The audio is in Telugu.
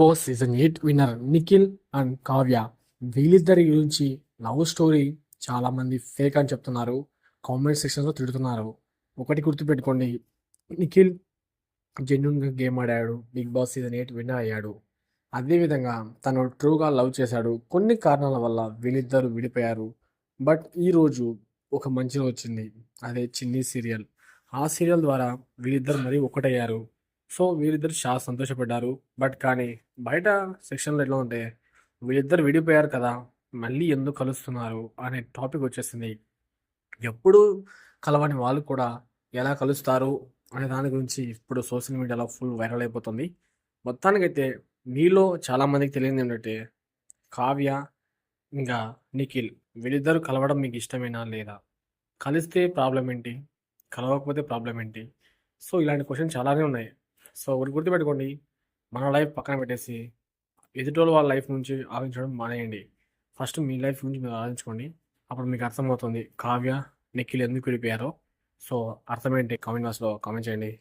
Post season eight winner Nikhil and Kavya. వీళ్ళిద్దరి గురించి లవ్ స్టోరీ చాలామంది ఫేక్ అని చెప్తున్నారు. కామెంట్ సెక్షన్లో తిడుతున్నారు. ఒకటి గుర్తుపెట్టుకోండి. నిఖిల్ జెన్యున్గా గేమ్ ఆడాడు. Big Boss season eight winner అయ్యాడు. అదేవిధంగా తను ట్రూగా లవ్ చేశాడు. కొన్ని కారణాల వల్ల వీళ్ళిద్దరు విడిపోయారు. బట్ ఈరోజు ఒక మంచి వచ్చింది. అదే చిన్ని సీరియల్. ఆ సీరియల్ ద్వారా వీళ్ళిద్దరు మరీ ఒకటయ్యారు. సో వీరిద్దరు చాలా సంతోషపడ్డారు. బట్ కానీ బయట సెక్షన్లో ఎట్లా ఉంటే వీళ్ళిద్దరు విడిపోయారు కదా మళ్ళీ ఎందుకు కలుస్తున్నారు అనే టాపిక్ వచ్చేసింది. ఎప్పుడు కలవని వాళ్ళు కూడా ఎలా కలుస్తారు అనే దాని గురించి ఇప్పుడు సోషల్ మీడియాలో ఫుల్ వైరల్ అయిపోతుంది. మొత్తానికైతే మీలో చాలామందికి తెలియదు ఏంటంటే కావ్య ఇంకా నిఖిల్ వీళ్ళిద్దరూ కలవడం మీకు ఇష్టమేనా లేదా? కలిస్తే ప్రాబ్లం ఏంటి? కలవకపోతే ప్రాబ్లం ఏంటి? సో ఇలాంటి క్వశ్చన్ చాలానే ఉన్నాయి. సో ఒకటి గుర్తుపెట్టుకోండి. మన లైఫ్ పక్కన పెట్టేసి ఎదుటోళ్ళ వాళ్ళ లైఫ్ నుంచి ఆలోచించడం మానేయండి. ఫస్ట్ మీ లైఫ్ గురించి మీరు ఆలోచించుకోండి. అప్పుడు మీకు అర్థమవుతుంది. కావ్య నిఖిల్ ఎందుకు వెళ్ళిపోయారో సో అర్థమేంటి కామెంట్ బాక్స్లో కామెంట్ చేయండి.